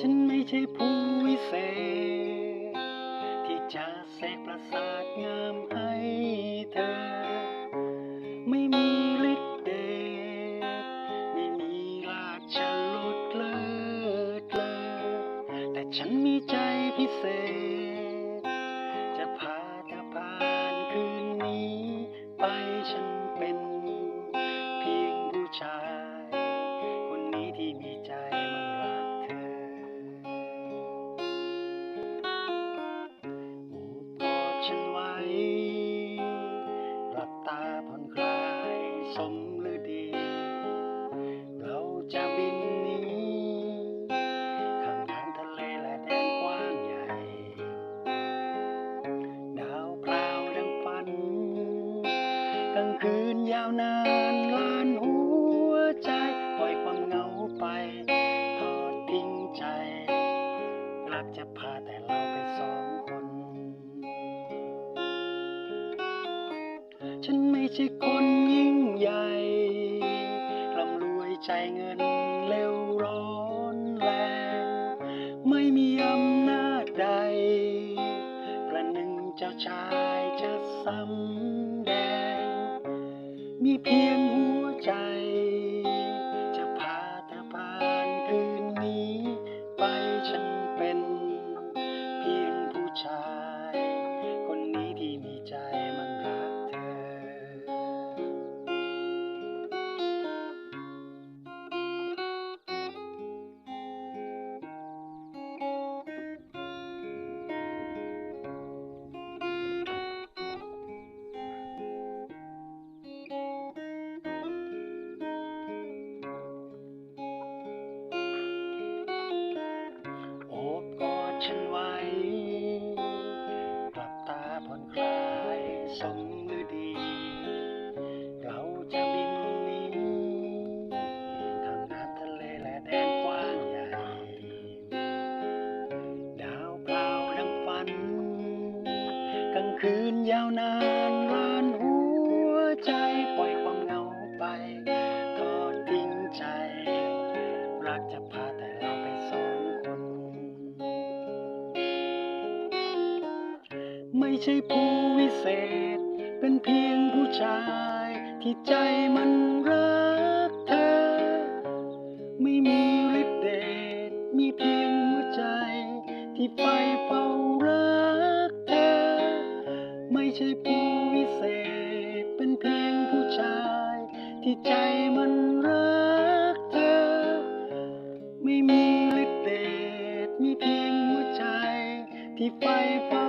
ฉันไม่ใช่ผู้วิเศษ ที่จะเสกประสาทงามให้เธอ ไม่มีฤทธิ์เดชไม่มีราชลุดเลิศเลอแต่ฉันมีใจพิเศษ ยาวนานลานหัวใจปล่อยความเหงาไปทอดทิ้งใจ รักจะพาแต่เราไปสองคน ฉันไม่ใช่คนยิ่งใหญ่ร่ำรวยใจเงินเร็วร้อนแรง ไม่มีอำนาจใด ประหนึ่งเจ้าชายจะสำแดง มีเพียงหัวใจายส ไม่ใช่ผู้วิเศษ เป็นเพียงผู้ชาย ที่ใจมันรักเธอ ไม่มีฤทธิ์เดชมีเพียงหัวใจ ที่ไฟเฝ้ารักเธอ ไม่ใช่ผู้วิเศษ เป็นเพียงผู้ชาย ที่ใจมันรักเธอ ไม่มีฤทธิ์เดชมีเพียงหัวใจ ที่ไฟเฝ้า